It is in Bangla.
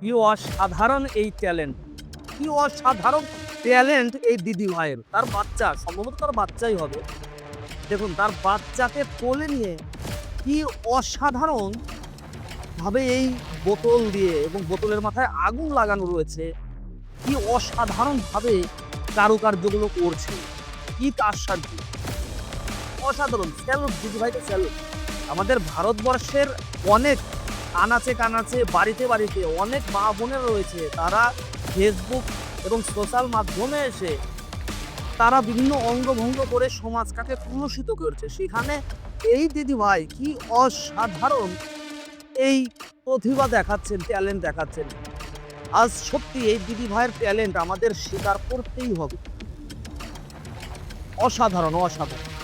কি অসাধারণ এই ট্যালেন্ট কি অসাধারণ ট্যালেন্ট এই দিদি ভাইয়ের? তার বাচ্চা, সম্ভবত তার বাচ্চাই হবে। দেখুন, তার বাচ্চাকে কোলে নিয়ে কি অসাধারণ ভাবে এই বোতল দিয়ে এবং বোতলের মাথায় আগুন লাগানো রয়েছে। কি অসাধারণ ভাবে কারুকার্যগুলো করছে। কি কারসার্য অসাধারণ। স্যালুট দিদি ভাইকে স্যালুট আমাদের ভারতবর্ষের অনেক আনাচে কানাচে, বাড়িতে বাড়িতে অনেক মা বোনের রয়েছে। তারা ফেসবুক এবং সোশ্যাল মাধ্যমে এসে তারা বিভিন্ন অঙ্গভঙ্গ করে সমাজটাকে কলুষিত করছে। সেখানে, এই দিদি ভাই কি অসাধারণ এই প্রতিভা দেখাচ্ছেন ট্যালেন্ট দেখাচ্ছেন। আজ সত্যি এই দিদি ভাইয়ের ট্যালেন্ট আমাদের স্বীকার করতেই হবে। অসাধারণ অসাধারণ।